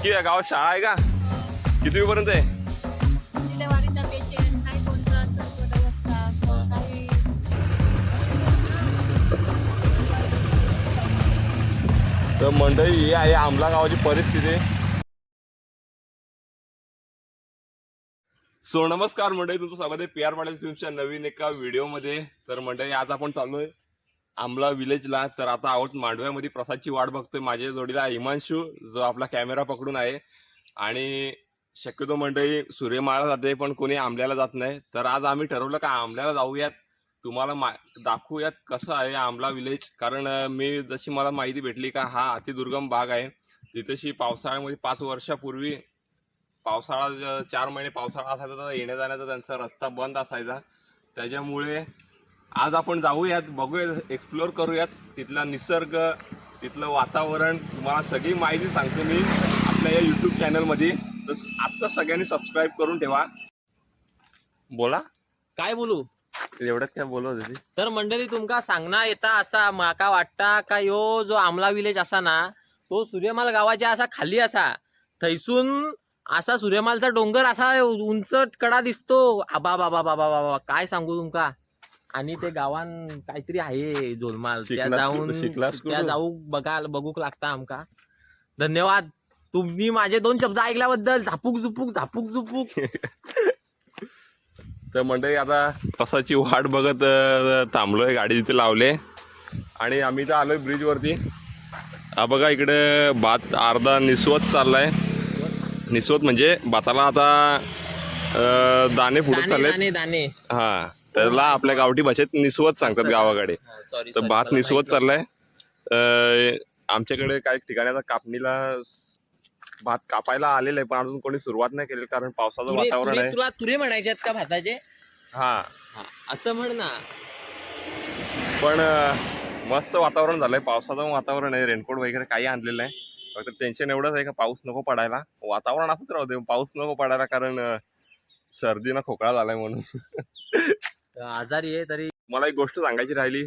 नक्की या गावात शाळा आहे का? किती पर्यंत आहे? तर मंडळी ही आहे आमला गावाची परिस्थिती. सो नमस्कार मंडळी तुमचं स्वागत आहे पी आर पाटील फिल्मच्या नवीन एका व्हिडिओमध्ये. तर मंडळी आज आपण चाललोय आमला विलेजला तर आता आहोत मांडव्यामध्ये. प्रसादची वाट बघतोय माझ्या जोडीला हिमांशू जो आपला कॅमेरा पकडून आहे. आणि शक्यतो मंडळी सूर्यमाळा जाते पण कोणी आंबल्याला जात नाही. तर आज आम्ही ठरवलं का आंबल्याला जाऊयात. तुम्हाला मा दाखवूयात कसं आहे आंबला विलेज कारण मी जशी मला माहिती भेटली का हा अतिदुर्गम भाग आहे. तिथेशी पावसाळ्यामध्ये पाच वर्षापूर्वी पावसाळा चार महिने पावसाळा असायचा तर येण्या जाण्याचा त्यांचा रस्ता बंद असायचा. त्याच्यामुळे आज आपण जाऊयात बघूयात एक्सप्लोअर करूयात. तिथला निसर्ग तिथलं वातावरण तुम्हाला सगळी माहिती सांगतो मी आपल्या या यूट्यूब चॅनलमध्ये तर आत्ता सगळ्यांनी सबस्क्राईब करून ठेवा. बोला. काय बोलू? एवढ्यात काय बोलत होती तर मंडळी तुमका सांगना येता असा माका वाटता का यो जो आमला विलेज असा ना तो सूर्यमाल गावाच्या असा खाली असा. थैसून असा सूर्यमालचा डोंगर असा उंच कडा दिसतो. आबा बाबा बाबा बाबा काय सांगू तुमका? आणि ते गावान काहीतरी आहे जोलमाल त्या शिकलास जाऊन? शिकलास त्या कुठं? जाऊ बघा बघूक लागता आमका. धन्यवाद. तुम्ही माझे दोन शब्द ऐकल्याबद्दल झापूक झुपूक झापूक झुपूक. तर मंडळी आता प्रसादची वाट बघत अं, थांबलोय गाडी तिथे लावले. आणि आम्ही तर आलोय ब्रिजवरती. हा बघा इकडे भात अर्धा निसवत चाललाय. निसवत म्हणजे भाताला आता अं, दाणे फुटत दाणे दाणे दाणे. हा. त्याला आपल्या गावठी भाषेत निसवत सांगतात गावाकडे. तर भात निसवत चाललाय. आमच्याकडे काही ठिकाणी आता कापणीला भात कापायला आलेलं आहे पण अजून कोणी सुरुवात नाही केली कारण पावसाचं वातावरण आहे. तुला तुरे म्हणायचे आहेत का भाताचे? हा. असं म्हण ना. पण मस्त वातावरण झालंय. पावसाचं वातावरण आहे. रेनकोट वगैरे काही आणलेलं नाही. फक्त टेन्शन एवढंच आहे का पाऊस नको पडायला. वातावरण असंच राहू दे. पाऊस नको पडायला कारण सर्दीनं खोकळा झालाय म्हणून. आजारी आहे तरी मला एक गोष्ट सांगायची राहिली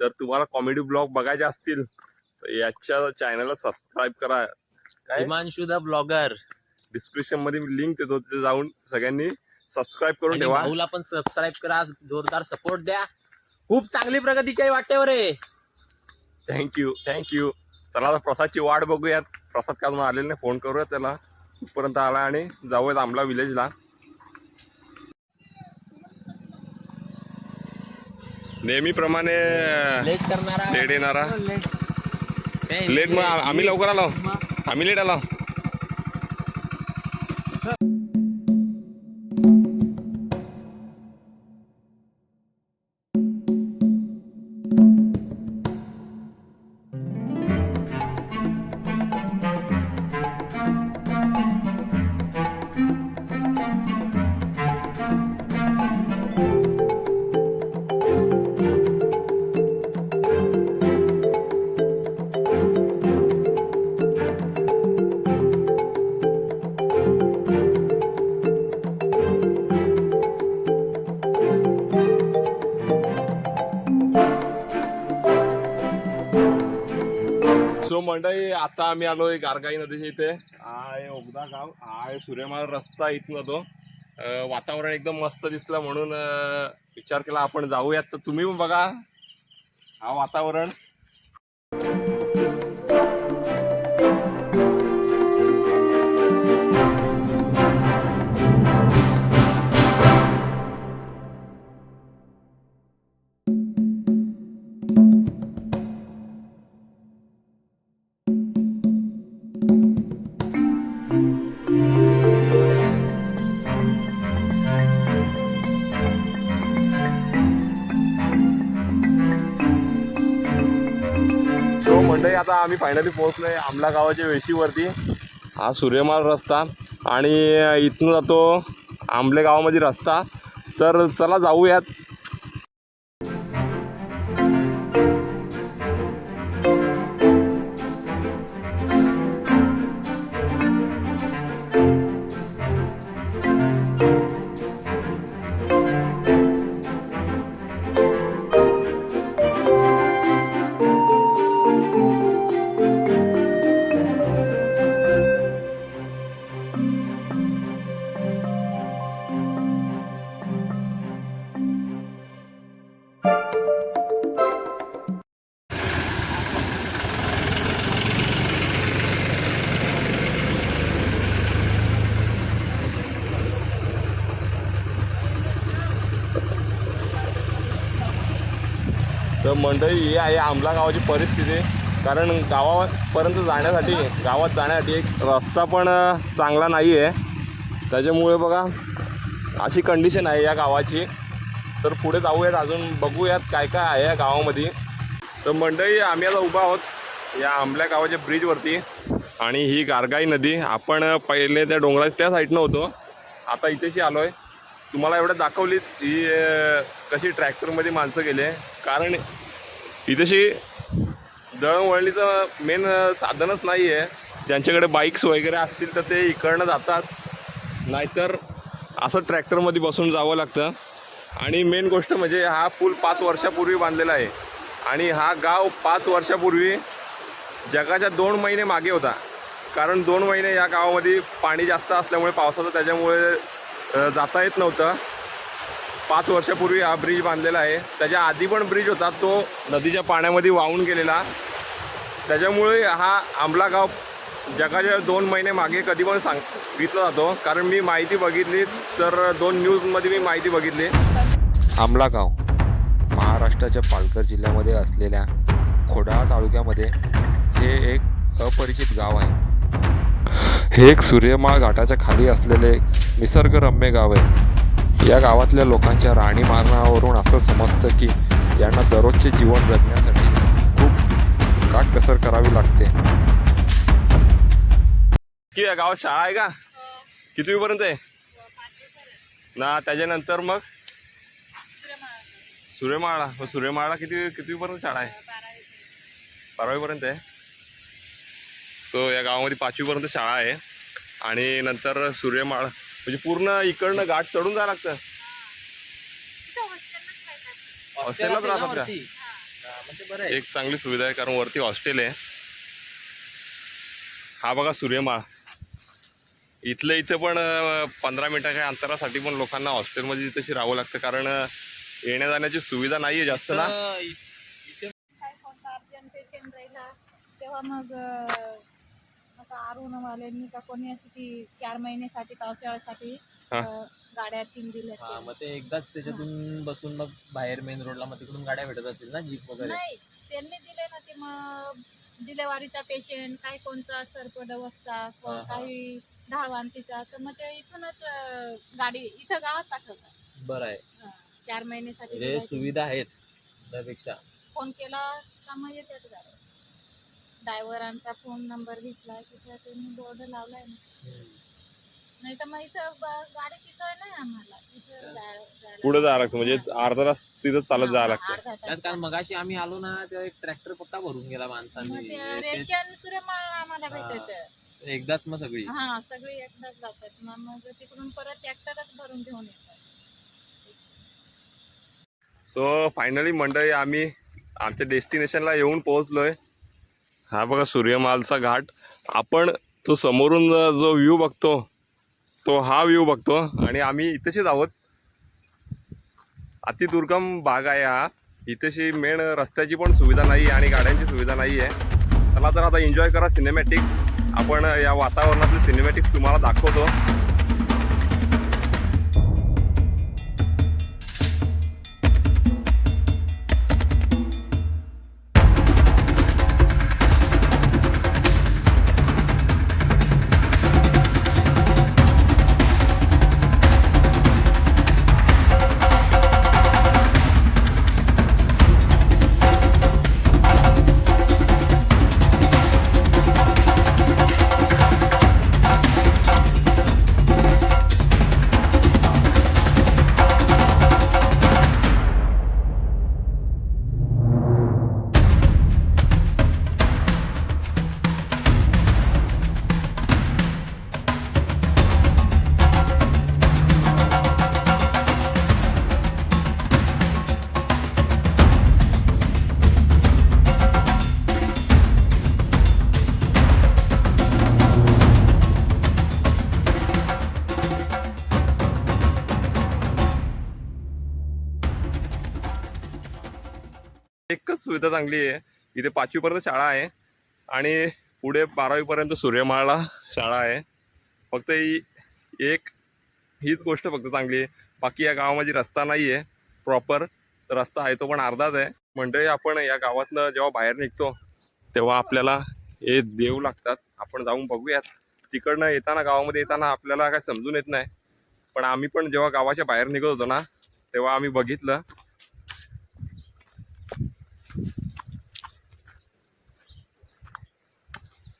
तर तुम्हाला कॉमेडी ब्लॉग बघायचे असतील तर याच्या चॅनलला सबस्क्राईब करा. काय? हिमांशु द ब्लॉगर डिस्क्रिप्शनमध्ये लिंक देतो तिथे जाऊन सगळ्यांनी सबस्क्राईब करून ठेवा. भाऊला पण सबस्क्राईब करा जोरदार सपोर्ट द्या. खूप चांगली प्रगतीची आहे वाटेवर आहे. थँक्यू थँक्यू चला आता प्रसादची वाट बघूयात. प्रसाद का अजून आलेला नाही फोन करूयात त्याला. कुठपर्यंत आला आणि जाऊयात आमला विलेजला नेहमीप्रमाणे लेट करणारा लेट येणारा. लेट. लेट मग आम्ही लवकर आलो. आम्ही लेट आलो. आता आम्ही आलोय गारगाई नदीच्या इथे. हा आहे ओगदा गाव आहे सूर्यमाळ रस्ता इथून तो. वातावरण एकदम मस्त दिसलं म्हणून विचार केला आपण जाऊयात. तर तुम्ही बघा हा वातावरण. मंडळी आता आम्ही फायनली पोहोचलोय आमला गावाच्या वेशीवरती. हा सूर्यमाल रस्ता आणि इथून जातो आंबले गावामध्ये रस्ता. तर चला जाऊयात. मंडळी ही आहे आमला गावाची परिस्थिती. कारण गावापर्यंत जाण्यासाठी गावात जाण्यासाठी एक रस्ता पण चांगला नाही आहे त्याच्यामुळे बघा अशी कंडिशन आहे या गावाची. तर पुढे जाऊयात अजून बघूयात काय काय आहे या गावामध्ये. तर मंडळी आम्ही आता उभा आहोत या आंबल्या गावाच्या ब्रिजवरती आणि ही गारगाई नदी आपण पहिले त्या डोंगरा त्या साईडनं होतो. आता इथेशी आलो आहे तुम्हाला एवढं दाखवलीच ही कशी ट्रॅक्टरमध्ये माणसं गेले. कारण इथेशी दळणवळणीचं मेन साधनच नाही आहे ज्यांच्याकडे बाईक्स वगैरे असतील तर ते इकडनं जातात. नाहीतर असं ट्रॅक्टरमध्ये बसून जावं लागतं. आणि मेन गोष्ट म्हणजे हा पूल पाच वर्षापूर्वी बांधलेला आहे. आणि हा गाव पाच वर्षापूर्वी जगाच्या दोन महिने मागे होता. कारण दोन महिने या गावामध्ये पाणी जास्त असल्यामुळे पावसाचं त्याच्यामुळे जाता येत नव्हतं. पाच वर्षापूर्वी हा ब्रिज बांधलेला आहे. त्याच्या आधी पण ब्रिज होता तो नदीच्या पाण्यामध्ये वाहून गेलेला. त्याच्यामुळे हा आंबला गाव जगाच्या दोन महिने मागे कधी पण सांग घेतला जातो. कारण मी माहिती बघितली तर दोन न्यूजमध्ये मी माहिती बघितली. आंबला गाव महाराष्ट्राच्या पालघर जिल्ह्यामध्ये असलेल्या खोडाळा तालुक्यामध्ये हे एक अपरिचित गाव आहे. हे एक सूर्यमाळ घाटाच्या खाली असलेले एक निसर्गरम्य गाव आहे. या गावातल्या लोकांच्या राहणीमानावरून असं समजतं की यांना दररोजचे जीवन जगण्यासाठी खूप काटकसर करावी लागते. की या गावात शाळा आहे का? कितवीपर्यंत आहे? ना त्याच्यानंतर मग? सूर्यमाळा. मग सूर्यमाळा किती कितवीपर्यंत शाळा आहे? बारावीपर्यंत आहे. सो या गावामध्ये पाचवीपर्यंत शाळा आहे. आणि नंतर सूर्यमाळा म्हणजे पूर्ण इकडनं घाट चढून जावं लागतं. हॉस्टेललाच ना राहतात का? एक चांगली सुविधा आहे कारण वरती हॉस्टेल आहे. हा बघा सूर्यमाळ. इथलं इथं पण पंधरा मिनिटाच्या अंतरासाठी पण लोकांना हॉस्टेलमध्ये तशी राहावं लागतं कारण येण्या जाण्याची सुविधा नाही आहे जास्त ना. तर इथे काय कोणता अर्जंट पेशंट राहिला तेव्हा मग आता अरुणवाल्यांनी का कोणी अशी ती चार महिन्यासाठी पावसाळ्यासाठी हा. अं, गाड्या तीन दिल्या हा, मग ते एकदाच त्याच्यातून बसून मग बाहेर मेन रोडला मग तिकडून गाड्या भेटत असतील ना जीप वगैरे नाही त्यांनी दिले ना ते मग डिलेवरीचा पेशंट काही कोणचा सर्पदवस्था हा, हा. काही ढाळवांतीचा तर मग ते इथूनच अं, गाडी इथं गावात पाठवतात बरं आहे हा. चार महिन्यासाठी म्हणजे दिलंय ते. सुविधा आहेत त्यापेक्षा फोन केला का मग येतात गाड्या ड्रायव्हरांचा फोन नंबर घेतला तिथं त्यांनी बोर्ड लावलाय ना. नाही तर मग इथं ब- गाडीची सोय नाही आम्हाला. इथं जा- जायला. पुढे जावं लागतं? म्हणजे. अर्धा तास तिथं चालत जावं हा, लागतं. अर्धा तास त्यात कारण मगाशी आम्ही आलो ना तेव्हा एक ट्रॅक्टर पक्का भरून गेला मग माणसांनी ते ते- सूर्यमाळ आम्हाला हा. भेटत. एकदाच मग सगळी. हा सगळी एकदाच जातात. मग मग तिकडून परत ट्रॅक्टरच भरून घेऊन येतात. सो फायनली मंडळी आम्ही आमच्या डेस्टिनेशनला येऊन पोहोचलोय. हा बघा सूर्यमालचा घाट. आपण तो समोरून जो व्ह्यू बघतो तो हा व्ह्यू बघतो. आणि आम्ही इथेशीच आहोत. अतिदुर्गम भाग आहे हा. इथेशी मेन रस्त्याची पण सुविधा नाही आणि गाड्यांची सुविधा नाही आहे चला तर आता एन्जॉय करा सिनेमॅटिक्स आपण या वातावरणातले सिनेमॅटिक्स तुम्हाला दाखवतो. सुविधा चांगली आहे. इथे पाचवीपर्यंत शाळा आहे. आणि पुढे बारावीपर्यंत सूर्यमाळा शाळा आहे. फक्त ही एक हीच गोष्ट फक्त चांगली आहे. बाकी या गावामध्ये रस्ता नाही आहे. प्रॉपर रस्ता आहे तो पण अर्धाच आहे. म्हणजे आपण या गावातनं जेव्हा बाहेर निघतो तेव्हा आपल्याला हे देव लागतात. आपण जाऊन बघूयात. तिकडनं येताना गावामध्ये येताना आपल्याला काय समजून येत नाही. पण आम्ही पण जेव्हा गावाच्या बाहेर निघत होतो ना तेव्हा आम्ही बघितलं.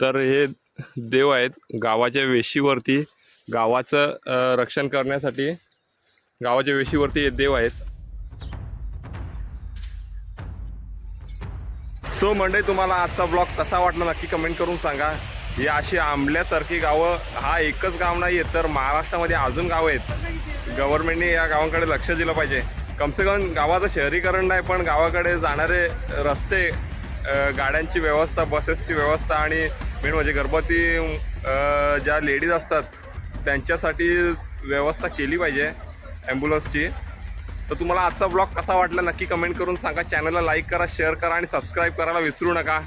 तर हे देव आहेत. गावाच्या वेशीवरती गावाचं रक्षण करण्यासाठी गावाच्या वेशीवरती हे देव आहेत. सो मंडळी तुम्हाला आजचा ब्लॉग कसा वाटला नक्की कमेंट करून सांगा. ही अशी आंबल्यासारखी गावं हा एकच गाव नाही आहे तर महाराष्ट्रामध्ये अजून गावं आहेत. गव्हर्नमेंटने या गावांकडे लक्ष दिलं पाहिजे. कमसे कम गावाचं शहरीकरण नाही पण गावाकडे जाणारे रस्ते गाड्यांची व्यवस्था बसेसची व्यवस्था आणि मेन म्हणजे गर्भवती ज्या लेडीज असतात त्यांच्यासाठी व्यवस्था केली पाहिजे ॲम्ब्युलन्सची. तर तुम्हाला आजचा ब्लॉग कसा वाटला नक्की कमेंट करून सांगा. चॅनलला लाईक करा शेअर करा आणि सबस्क्राईब करायला विसरू नका.